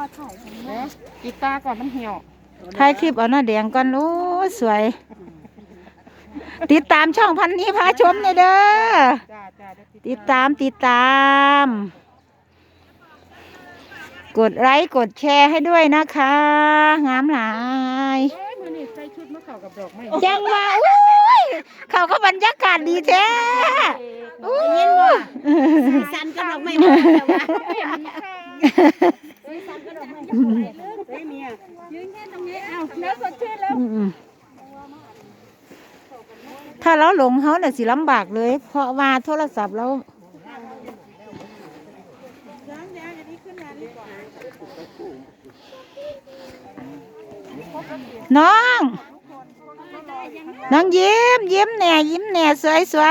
อถ่ายกันเดี๋ยวกีตาร์ก่อนมันเหี่ยวถ่ายคลิปเอาหน้าแดงก่อนโอ้ยสวย ติดตามช่องพันนี้พาชมเลยเด้อจ้าจ้าเดี๋ยวติดตามติดตาม กดไลค์กดแชร์ให้ด้วยนะคะ งามหลายเอ้ยมือนี่ใส่ชุดมะเข้ากับดอกไม้จังว่าอุ้ยเขาก็บรรยากาศดีแท้อุ้ยสันก็ดอกไม้มาแต่ว่าสันก็ดอกไม้เฮ้ยเมียยืนแค่ตรงนี้เอ้าแล้วสดชื่นแล้ว อืมถ้า เราหลงเขาเนี่ยสิลำบากเลย เพราะว่าโทรศัพท์เราน้อง น้องยิ้ม ยิ้มแหน่ยิ้มแหน่สวยสว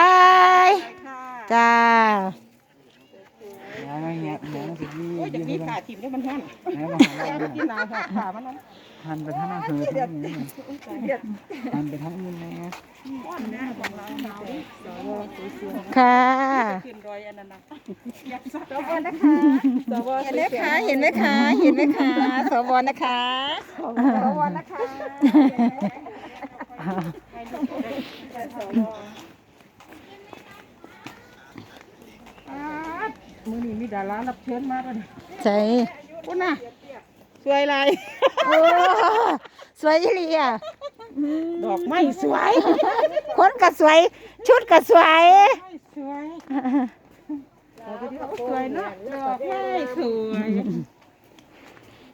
ยจ้า ไรเงี้ยหนังสิพี่โอ้ยจะยืนมีไปขาถิ่มได้มันแห้งไหนมาหาแกเราไปกินหนาวค่ะขามันนั้นหันไปทางนั้นคือทางนี้หันไปทางนี้นะค่ะขึ้นรอยอันนั้นนะเห็นไหมคะ เห็นไหมคะ เห็นไหมคะ สวนะคะสวนะคะ มือนี่มีดารารับเชิญมาด้วยใช่คุณน่ะสวยไรโอ้สวยอีหลีอะดอกไม้สวยคนก็สวย ชุดก็สวยสวยสวยเนาะดอกไม้สวย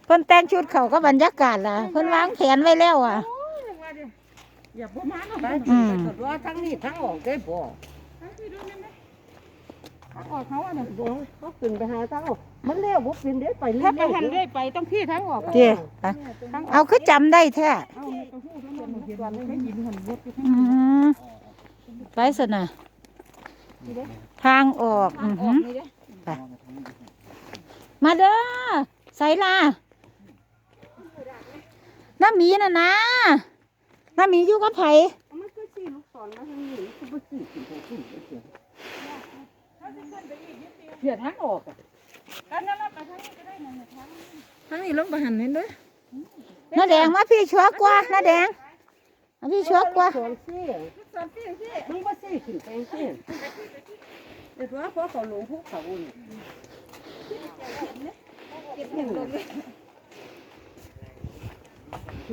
เพิ่นแต่งชุดเขาก็บรรยากาศล่ะเพิ่นวางแผนไว้แล้วอะอย่าพูดมาเนาะอืมว่าทั้งนี้ทั้งออกได้บ่ ออกเขาอะเนี่ยบ่เขาขึ้นไปหาทั้งออกมันเร็วบ่เป็นเด้ไปเรื่ถ้าไปอยหันเรื่อยไปต้องพี่ทั้งออกเจ้ไปเอาคือจำได้แท้เอาในกระหู้ทั้งหมดเห็นวันไม่ยินหันรถอยู่ทั้งอืมไปสนะทางออกอือหือไปมาเด้อใส่ล่ะน้าหมีน่ะนะน้าหมีอยู่กับไผมันก็สิลูกศรมาทางนี้คือบ่สิขึ้นไปขึ้นไปเสีย เสียทั้งออกอะกันนั่นไปทางนี้ก็ได้นั่นทางทางนี้ลงไปหันเห็นด้วยน้าแดงมาพี่ชัวกว่าน้าแดงมาพี่ชัวกว่าสอนสิมึงบ่สิขึ้นไปสิเดี๋ยวว่าพอเขาลงภูเขานี่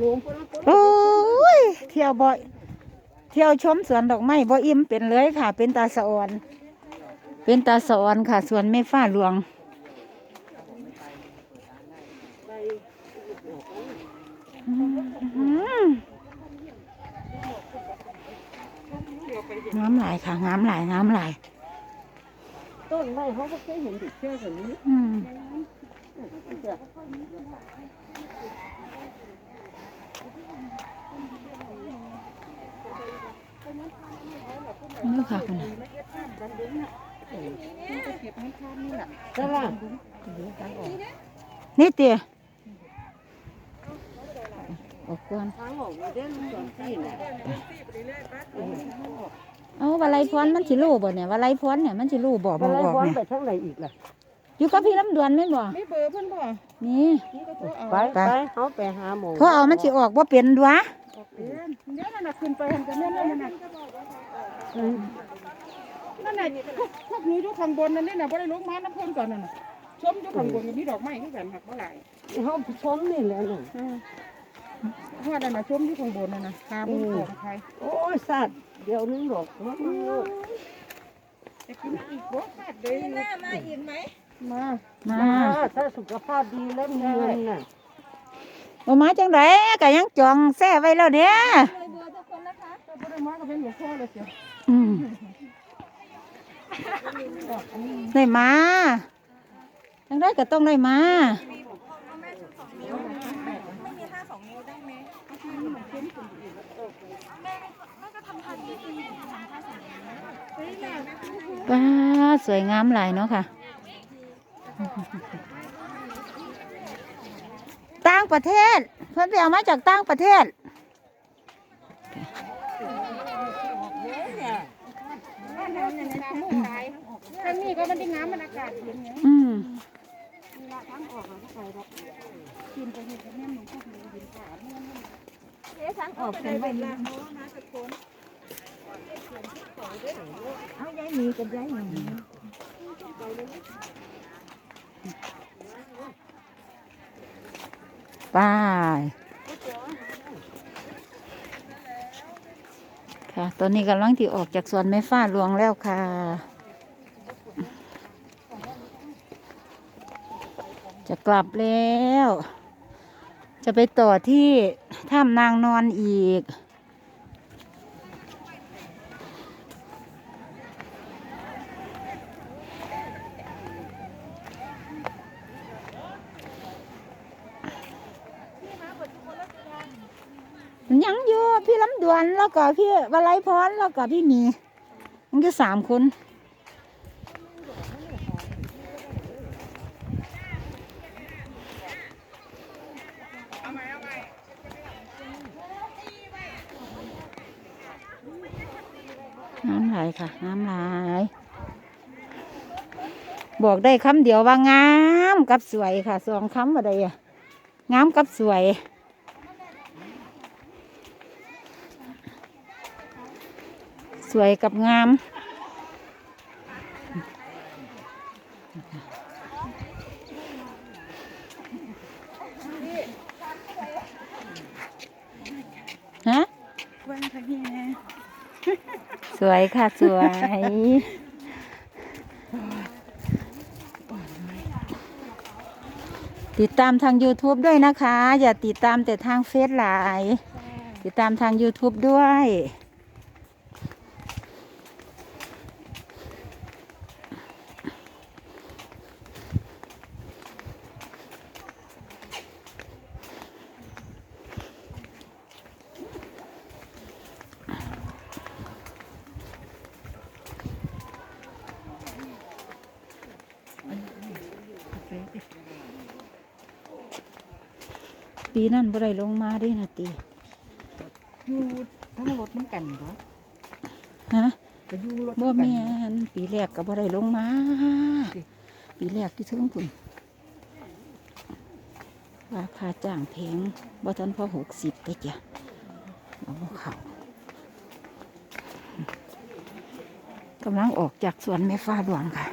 ลงพุ่นพุ่นโอ้ยเที่ยวบ่อย เที่ยวชมสวนดอกไม้บ่อิ่มเป็นเลยค่ะ เป็นตาสะออน เป็นตาสะออนค่ะสวนไม่ฟ้าหลวงอืมน้ำไหลายค่ะ น้ำไหลายน้ำไหลายต้นไม้เขาบ่เคยเห็นติดเชื้อแบบนี้อืมนี่ค่ะคุณ ก็ล่ะนี่เตี๋ยออกก่อนทางออกมาเด้ลูกศรสิน่ะเอาวาไลพรมันสิรู้บ่เนี่ยวาไลพรเนี่ยมันสิรู้บ่บ่อะไรบอกบอลเนี่ยไปทางไหนอีกล่ะอยู่กับพี่ลำดวนแม่นบ่มีเบอร์เพิ่นบ่นี่นี่ก็โทรเอาไปไปไปเขาไปหาหมอเพราะเอามันสิออกบ่เป็นดัวเดี๋ยวนั่นน่ะขึ้นไปหันกันแม่นนั่นน่ะ นั่นน่ะพวกพวกหนูอยู่ข้างบนนั่นนี่น่ะบ่ได้ลงมาน้ำเพิ่นก่อนนั่นน่ะชมอยู่ข้างบนก็มีดอกไม้คือกันหักบ่หลายเขาชมนี่แหละน่ะเพราะว่านั่นน่ะชมอยู่ข้างบนนั่นน่ะหาบ่ของใครโอ้ยสัตว์เดี๋ยวนึงหรอกมาจะกินอีกบ่ขาดเลยหน้ามาอีกไหมมามามาถ้าสุขภาพดีแล้วมีเงินน่ะบ่มาจังไดก็ยังจองแซ่ไว้แล้วเนี่ยก็บ่ได้มาก็เป็นหลวงพ่อเลยเสียอืม ได้มาจังได้ก็ต้องได้มาว้าสวยงามหลายเนาะค่ะ ต่างประเทศ เพิ่อนไปเอามาจากต่างประเทศ ทางนี้ก็มันได้งามมันอากาศเย็นไงอืมกินไปนี่ก็แม่หนูพวกหนูกินขาแม่นเอ๊ะทางออกเป็นไว้นี่เอายายหมีกับยายหมีไป ค่ะ ตอนนี้กำลังที่ออกจากสวนไม้ฟ้าหลวงแล้วค่ะ จะกลับแล้ว จะไปต่อที่ถ้ำนางนอนอีก มันยังอยู่ พี่ลำดวนแล้วก็พี่วลัยพรแล้วก็พี่มีมันก็สามคนน้ำไหลค่ะ น้ำไหลบอกได้คำเดียวว่างามกับสวยค่ะสองคำว่าใดอะงามกับสวย สวยกับงาม ฮะวันค่ะพี่แม่สวยค่ะ สวย ติดตามทาง YouTube ด้วยนะคะ อย่าติดตามแต่ทางเฟซไลน์ติดตามทาง YouTube ด้วย ปีนั้นบ่ได้ลงมาเด้วยนะตีอยู่ทั้งรถน้ำกันเหรอฮะก็อยู่รถบ่น้ำกัแม่นปีแรกก็บ่ได้ลงมา ปีแรกที่ถึงคุณราคาจ้างแพงบ่ทันพอหกสิบไปจ้ะเอาบ่เขากำลังออกจากสวนแม่ฟ้าหลวงค่ะ